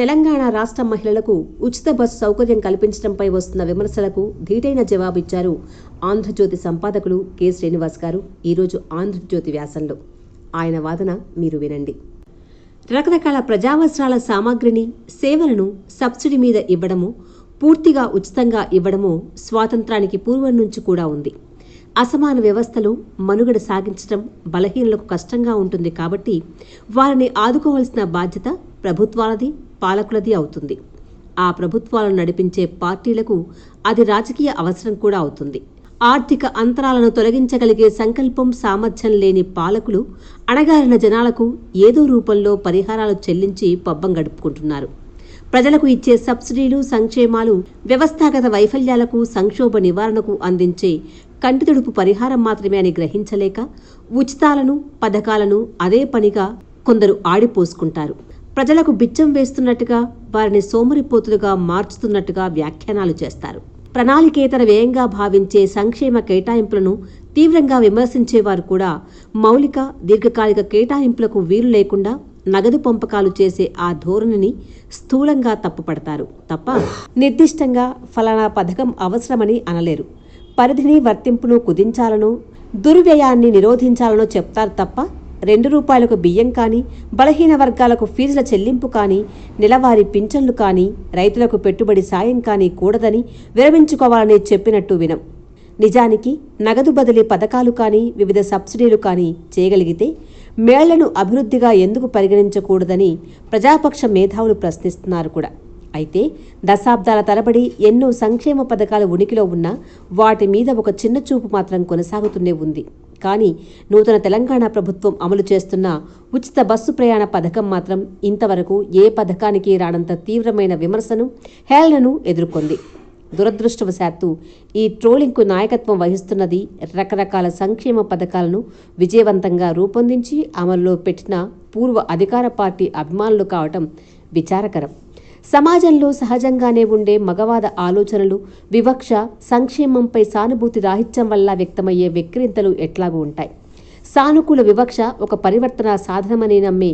తెలంగాణ రాష్ట్ర మహిళలకు ఉచిత బస్సు సౌకర్యం కల్పించడంపై వస్తున్న విమర్శలకు ధీటైన జవాబిచ్చారు ఆంధ్రజ్యోతి సంపాదకులు కె. శ్రీనివాస్ గారు. ఈరోజు ఆంధ్రజ్యోతి వ్యాసంలో. ఆయన వాదన మీరు వినండి. రకరకాల ప్రజావసరాల సామాగ్రిని సేవలను సబ్సిడీ మీద ఇవ్వడము పూర్తిగా ఉచితంగా ఇవ్వడము స్వాతంత్రానికి పూర్వం నుంచి కూడా ఉంది. అసమాన వ్యవస్థలు మనుగడ సాగించడం బలహీనులకు కష్టంగా ఉంటుంది కాబట్టి వారిని ఆదుకోవాల్సిన బాధ్యత ప్రభుత్వాలది పాలకులది అవుతుంది. ఆ ప్రభుత్వాలను నడిపించే పార్టీలకు అది రాజకీయ అవసరం కూడా అవుతుంది. ఆర్థిక అంతరాలను తొలగించగలిగే సంకల్పం సామర్థ్యం లేని పాలకులు అణగారిన జనాలకు ఏదో రూపంలో పరిహారాలు చెల్లించి పబ్బం గడుపుకుంటున్నారు. ప్రజలకు ఇచ్చే సబ్సిడీలు సంక్షేమాలు వ్యవస్థాగత వైఫల్యాలకు సంక్షోభ నివారణకు అందించే కంటితుడుపు పరిహారం మాత్రమే అని గ్రహించలేక ఉచితాలను పథకాలను అదే పనిగా కొందరు ఆడిపోసుకుంటారు. ప్రజలకు బిచ్చం వేస్తున్నట్టుగా వారిని సోమరిపోతులుగా మార్చుతున్నట్టుగా వ్యాఖ్యానాలు చేస్తారు. ప్రణాళికేతర వ్యయంగా భావించే సంక్షేమ కేటాయింపులను తీవ్రంగా విమర్శించేవారు కూడా మౌలిక దీర్ఘకాలిక కేటాయింపులకు వీలు లేకుండా నగదు పంపకాలు చేసే ఆ ధోరణిని స్థూలంగా తప్పుపడతారు. తప్ప నిర్దిష్టంగా ఫలానా పథకం అవసరమని అనలేరు. పరిధిని వర్తింపును కుదించాలనో దుర్వ్యయాన్ని నిరోధించాలనో చెప్తారు తప్ప రెండు రూపాయలకు బియ్యం కానీ బలహీన వర్గాలకు ఫీజుల చెల్లింపు కానీ నెలవారీ పింఛన్లు కానీ రైతులకు పెట్టుబడి సాయం కానీ కూడదని విరమించుకోవాలని చెప్పినట్టు వినం. నిజానికి నగదు బదిలీ పథకాలు కానీ వివిధ సబ్సిడీలు కానీ చేయగలిగితే మేళ్ళను అభివృద్ధిగా ఎందుకు పరిగణించకూడదని ప్రజాపక్ష మేధావులు ప్రశ్నిస్తున్నారు కూడా. అయితే దశాబ్దాల తరబడి ఎన్నో సంక్షేమ పథకాలు ఉనికిలో ఉన్నా వాటి మీద ఒక చిన్న చూపు మాత్రం కొనసాగుతూనే ఉంది. కానీ నూతన తెలంగాణ ప్రభుత్వం అమలు చేస్తున్న ఉచిత బస్సు ప్రయాణ పథకం మాత్రం ఇంతవరకు ఏ పథకానికి రానంత తీవ్రమైన విమర్శను హేళనను ఎదుర్కొంది. దురదృష్టవశాత్తు ఈ ట్రోలింగ్కు నాయకత్వం వహిస్తున్నది రకరకాల సంక్షేమ పథకాలను విజయవంతంగా రూపొందించి అమల్లో పెట్టిన పూర్వ అధికార పార్టీ అభిమానులు కావటం విచారకరం. సమాజంలో సహజంగానే ఉండే మగవాద ఆలోచనలు వివక్ష సంక్షేమంపై సానుభూతి రాహిత్యం వల్ల వ్యక్తమయ్యే వెక్కిరింతలు ఎట్లాగూ ఉంటాయి. సానుకూల వివక్ష ఒక పరివర్తన సాధనమని నమ్మే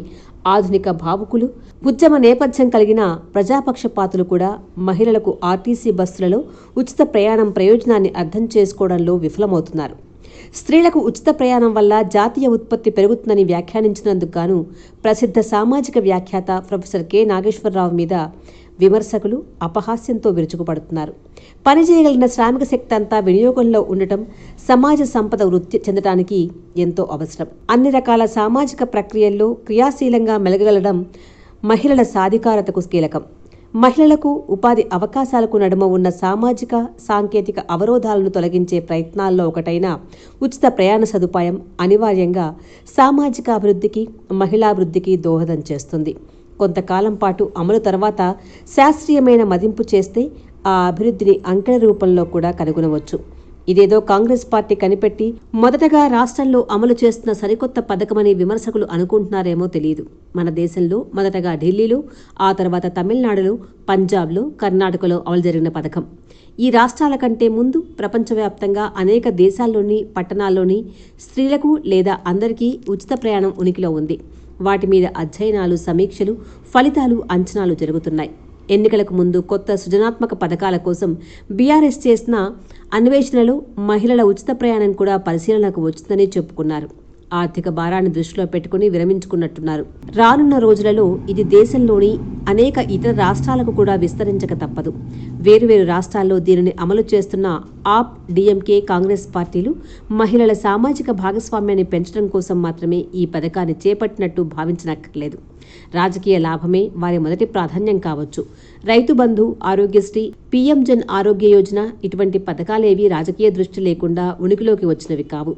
ఆధునిక భావుకులు ఉద్యమ నేపథ్యం కలిగిన ప్రజాపక్షపాతులు కూడా మహిళలకు ఆర్టీసీ బస్సులలో ఉచిత ప్రయాణం ప్రయోజనాన్ని అర్థం చేసుకోవడంలో విఫలమవుతున్నారు. స్త్రీలకు ఉచిత ప్రయాణం వల్ల జాతీయ ఉత్పత్తి పెరుగుతుందని వ్యాఖ్యానించినందుకు గాను ప్రసిద్ధ సామాజిక వ్యాఖ్యాత ప్రొఫెసర్ కె. నాగేశ్వరరావు మీద విమర్శకులు అపహాస్యంతో విరుచుకుపడుతున్నారు. పనిచేయగలిగిన శ్రామిక శక్తి అంతా వినియోగంలో ఉండటం సమాజ సంపద వృత్తి చెందడానికి ఎంతో అవసరం. అన్ని రకాల సామాజిక ప్రక్రియల్లో క్రియాశీలంగా మెలగగలడం మహిళల సాధికారతకు కీలకం. మహిళలకు ఉపాధి అవకాశాలకు నడుమ ఉన్న సామాజిక సాంకేతిక అవరోధాలను తొలగించే ప్రయత్నాల్లో ఒకటైన ఉచిత ప్రయాణ సదుపాయం అనివార్యంగా సామాజిక అభివృద్ధికి మహిళాభివృద్ధికి దోహదం చేస్తుంది. కొంతకాలం పాటు అమలు తర్వాత శాస్త్రీయమైన మదింపు చేస్తే ఆ అభివృద్ధిని అంకెల రూపంలో కూడా కనుగొనవచ్చు. ఇదేదో కాంగ్రెస్ పార్టీ కనిపెట్టి మొదటగా రాష్ట్రంలో అమలు చేస్తున్న సరికొత్త పథకమని విమర్శకులు అనుకుంటున్నారేమో తెలియదు మన దేశంలో మొదటగా ఢిల్లీలో ఆ తర్వాత తమిళనాడులో పంజాబ్లో కర్ణాటకలో అమలు జరిగిన పథకం. ఈ రాష్ట్రాల కంటే ముందు ప్రపంచవ్యాప్తంగా అనేక దేశాల్లోని పట్టణాల్లోని స్త్రీలకు లేదా అందరికీ ఉచిత ప్రయాణం ఉనికిలో ఉంది. వాటి మీద అధ్యయనాలు సమీక్షలు ఫలితాలు అంచనాలు జరుగుతున్నాయి. ఎన్నికలకు ముందు కొత్త సృజనాత్మక పథకాల కోసం బీఆర్ఎస్ చేసిన అన్వేషణలో మహిళల ఉచిత ప్రయాణం కూడా పరిశీలనకు వచ్చిందని చెప్పుకున్నారు. ఆర్థిక భారాన్ని దృష్టిలో పెట్టుకుని విరమించుకున్నట్టున్నారు. రానున్న రోజులలో ఇది దేశంలోని అనేక ఇతర రాష్ట్రాలకు కూడా విస్తరించక తప్పదు. వేరువేరు రాష్ట్రాల్లో దీనిని అమలు చేస్తున్న ఆప్ డిఎంకే కాంగ్రెస్ పార్టీలు మహిళల సామాజిక భాగస్వామ్యాన్ని పెంచడం కోసం మాత్రమే ఈ పథకాన్ని చేపట్టినట్టు భావించనక్కర్లేదు. రాజకీయ లాభమే వారి మొదటి ప్రాధాన్యం కావచ్చు. రైతు బంధు ఆరోగ్యశ్రీ పీఎం జన్ ఆరోగ్య యోజన ఇటువంటి పథకాలేవి రాజకీయ దృష్టి లేకుండా ఉనికిలోకి వచ్చినవి కావు.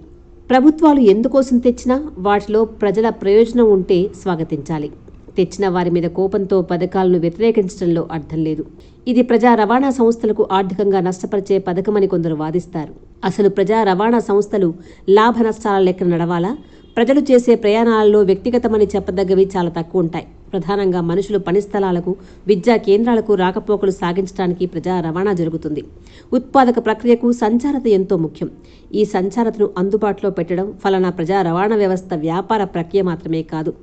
ప్రభుత్వాలు ఎందుకోసం తెచ్చినా వాటిలో ప్రజల ప్రయోజనం ఉంటే స్వాగతించాలి. తెచ్చిన వారి మీద కోపంతో పథకాలను వ్యతిరేకించడంలో అర్థం లేదు. ఇది ప్రజా రవాణా సంస్థలకు ఆర్థికంగా నష్టపరిచే పథకమని కొందరు వాదిస్తారు. అసలు ప్రజా రవాణా సంస్థలు లాభ నష్టాల లెక్కన నడవాలా? ప్రజలు చేసే ప్రయాణాలలో వ్యక్తిగతమని చెప్పదగ్గవి చాలా తక్కువ ఉంటాయి ప్రధానంగా మనుషులు పని స్థలాలకు విద్యా కేంద్రాలకు రాకపోకలు సాగించడానికి ప్రజా రవాణా జరుగుతుంది. ఉత్పాదక ప్రక్రియకు సంచారత ఎంతో ముఖ్యం. ఈ సంచారతను అందుబాటులో పెట్టడం ఫలానా ప్రజా రవాణా వ్యవస్థ వ్యాపార ప్రక్రియ మాత్రమే కాదు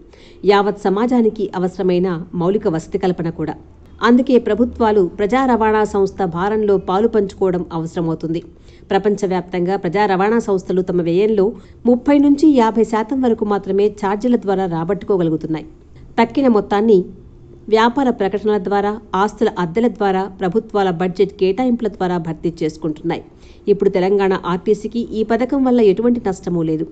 యావత్ సమాజానికి అవసరమైన మౌలిక వసతి కల్పన కూడా. అందుకే ప్రభుత్వాలు ప్రజా రవాణా సంస్థ భారంలో పాలు పంచుకోవడం అవసరమవుతుంది. ప్రపంచవ్యాప్తంగా ప్రజా రవాణా సంస్థలు తమ వ్యయంలో ముప్పై నుంచి యాభై శాతం వరకు మాత్రమే ఛార్జీల ద్వారా రాబట్టుకోగలుగుతున్నాయి. తక్కిన మొత్తాన్ని వ్యాపార ప్రకటనల ద్వారా ఆస్తుల అద్దెల ద్వారా ప్రభుత్వాల బడ్జెట్ కేటాయింపుల ద్వారా భర్తీ చేసుకుంటున్నాయి. ఇప్పుడు తెలంగాణ ఆర్టీసీకి ఈ పథకం వల్ల ఎటువంటి నష్టమూ లేదు.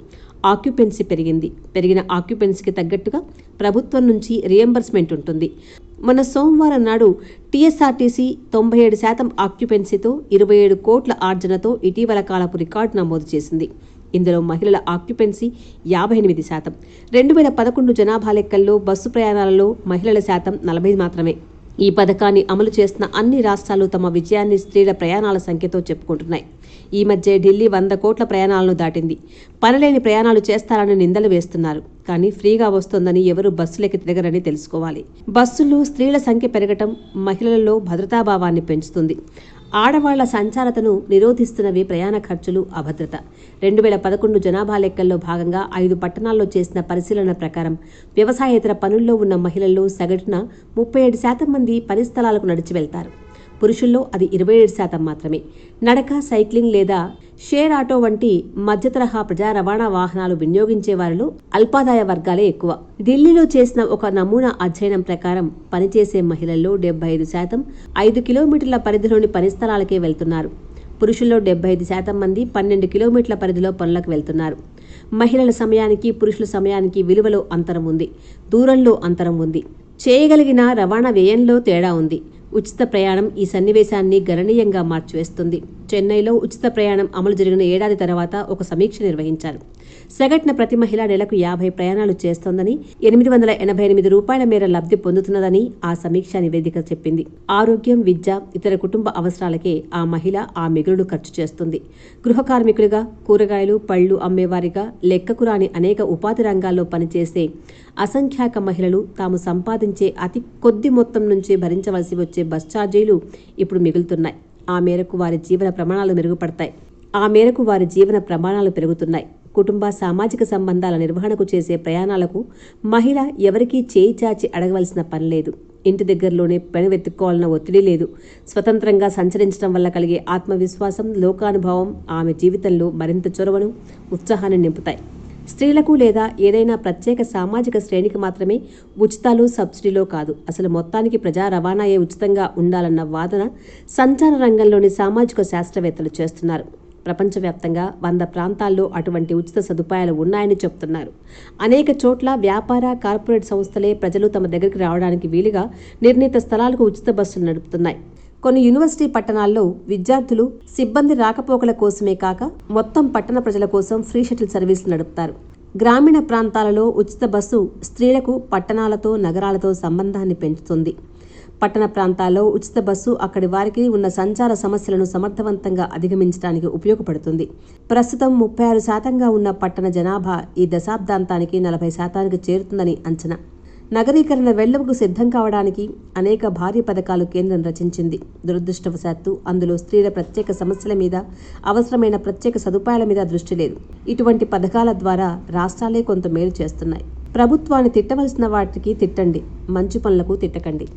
ఆక్యుపెన్సీ పెరిగింది. పెరిగిన ఆక్యుపెన్సీకి తగ్గట్టుగా ప్రభుత్వం నుంచి రియంబర్స్మెంట్ ఉంటుంది. మొన్న సోమవారం నాడు టీఎస్ఆర్టీసీ తొంభై ఏడు శాతం ఆక్యుపెన్సీతో ఇరవై ఏడు కోట్ల ఆర్జనతో ఇటీవల కాలపు రికార్డు నమోదు చేసింది. ఇందులో మహిళల ఆక్యుపెన్సీ యాభై ఎనిమిది శాతం. రెండు వేల పదకొండు జనాభా లెక్కల్లో బస్సు ప్రయాణాలలో మహిళల శాతం నలభై మాత్రమే. ఈ పథకాన్ని అమలు చేస్తున్న అన్ని రాష్ట్రాలు తమ విజయాన్ని స్త్రీల ప్రయాణాల సంఖ్యతో చెప్పుకుంటున్నాయి. ఈ మధ్య ఢిల్లీ వంద కోట్ల ప్రయాణాలను దాటింది. పనిలేని ప్రయాణాలు చేస్తారని నిందలు వేస్తున్నారు. కానీ ఫ్రీగా వస్తోందని ఎవరు బస్సులకి తిరగరని తెలుసుకోవాలి. బస్సులు స్త్రీల సంఖ్య పెరగటం మహిళలలో భద్రతాభావాన్ని పెంచుతుంది. ఆడవాళ్ళ సంచారతను నిరోధిస్తున్నవి ప్రయాణ ఖర్చులు అభద్రత. రెండు వేల పదకొండు జనాభా లెక్కల్లో భాగంగా ఐదు పట్టణాల్లో చేసిన పరిశీలన ప్రకారం వ్యవసాయేతర పనుల్లో ఉన్న మహిళల్లో సగటున ముప్పై ఏడు శాతం మంది పని స్థలాలకు నడిచి వెళ్తారు. పురుషుల్లో అది ఇరవై ఏడు శాతం మాత్రమే. నడక సైక్లింగ్ లేదా షేర్ ఆటో వంటి మధ్యతరహా ప్రజా రవాణా వాహనాలు వినియోగించే వారిలో అల్పాదాయ వర్గాలే ఎక్కువ. ఢిల్లీలో చేసిన ఒక నమూనా అధ్యయనం ప్రకారం పనిచేసే మహిళల్లో డెబ్బై ఐదు శాతం ఐదు కిలోమీటర్ల పరిధిలోని పని స్థలాలకే వెళ్తున్నారు. పురుషుల్లో డెబ్బై ఐదు శాతం మంది పన్నెండు కిలోమీటర్ల పరిధిలో పనులకు వెళ్తున్నారు. మహిళల సమయానికి పురుషుల సమయానికి విలువలో అంతరం ఉంది. దూరంలో అంతరం ఉంది. చేయగలిగిన రవాణా వ్యయంలో తేడా ఉంది. ఉచిత ప్రయాణం ఈ సన్నివేశాన్ని గణనీయంగా మార్చివేస్తుంది. చెన్నైలో ఉచిత ప్రయాణం అమలు జరిగిన ఏడాది తర్వాత ఒక సమీక్ష నిర్వహించారు. సగటున ప్రతి మహిళ నెలకు యాభై ప్రయాణాలు చేస్తోందని ఎనిమిది వందల ఎనభై ఎనిమిది రూపాయల మేర లబ్ధి పొందుతున్నదని ఆ సమీక్షా నివేదిక చెప్పింది. ఆరోగ్యం విద్య ఇతర కుటుంబ అవసరాలకే ఆ మహిళ ఆ మిగులును ఖర్చు చేస్తుంది. గృహ కార్మికులుగా కూరగాయలు పళ్ళు అమ్మేవారిగా లెక్కకు రాని అనేక ఉపాధి రంగాల్లో పనిచేసే అసంఖ్యాక మహిళలు తాము సంపాదించే అతి కొద్ది మొత్తం నుంచి భరించవలసి వచ్చే బస్ ఛార్జీలు ఇప్పుడు మిగులుతున్నాయి. ఆ మేరకు వారి జీవన ప్రమాణాలు మెరుగుపడతాయి. ఆ మేరకు వారి జీవన ప్రమాణాలు పెరుగుతున్నాయి. కుటుంబ సామాజిక సంబంధాల నిర్వహణకు చేసే ప్రయాణాలకు మహిళ ఎవరికీ చేయి చాచి అడగవలసిన పని లేదు. ఇంటి దగ్గరలోనే పని వెతుక్కోవాలన్న ఒత్తిడి లేదు. స్వతంత్రంగా సంచరించడం వల్ల కలిగే ఆత్మవిశ్వాసం లోకానుభవం ఆమె జీవితంలో మరింత చొరవను ఉత్సాహాన్ని నింపుతాయి. స్త్రీలకు లేదా ఏదైనా ప్రత్యేక సామాజిక శ్రేణికి మాత్రమే ఉచితాలు సబ్సిడీలో కాదు. అసలు మొత్తానికి ప్రజా రవాణాయే ఉచితంగా ఉండాలన్న వాదన సంచార రంగంలోని సామాజిక శాస్త్రవేత్తలు చేస్తున్నారు. ప్రపంచవ్యాప్తంగా వంద ప్రాంతాల్లో అటువంటి ఉచిత సదుపాయాలు ఉన్నాయని చెబుతున్నారు అనేక చోట్ల వ్యాపార కార్పొరేట్ సంస్థలే ప్రజలు తమ దగ్గరికి రావడానికి వీలుగా నిర్ణీత స్థలాలకు ఉచిత బస్సులు నడుపుతున్నాయి. కొన్ని యూనివర్సిటీ పట్టణాల్లో విద్యార్థులు సిబ్బంది రాకపోకల కోసమే కాక మొత్తం పట్టణ ప్రజల కోసం ఫ్రీ షటిల్ సర్వీసులు నడుపుతారు. గ్రామీణ ప్రాంతాలలో ఉచిత బస్సు స్త్రీలకు పట్టణాలతో నగరాలతో సంబంధాన్ని పెంచుతుంది. పట్టణ ప్రాంతాల్లో ఉచిత బస్సు అక్కడి వారికి ఉన్న సంచార సమస్యలను సమర్థవంతంగా అధిగమించడానికి ఉపయోగపడుతుంది. ప్రస్తుతం ముప్పై ఆరు శాతంగా ఉన్న పట్టణ జనాభా ఈ దశాబ్దాంతానికి నలభై శాతానికి చేరుతుందని అంచనా. నగరీకరణ వెళ్ళవకు సిద్ధం కావడానికి అనేక భారీ పథకాలు కేంద్రం రచించింది. దురదృష్టవశాత్తు అందులో స్త్రీల ప్రత్యేక సమస్యల మీద అవసరమైన ప్రత్యేక సదుపాయాల మీద దృష్టి లేదు. ఇటువంటి పథకాల ద్వారా రాష్ట్రాలే కొంత మేలు చేస్తున్నాయి. ప్రభుత్వాన్ని తిట్టవలసిన వాటికి తిట్టండి. మంచి పనులకు తిట్టకండి.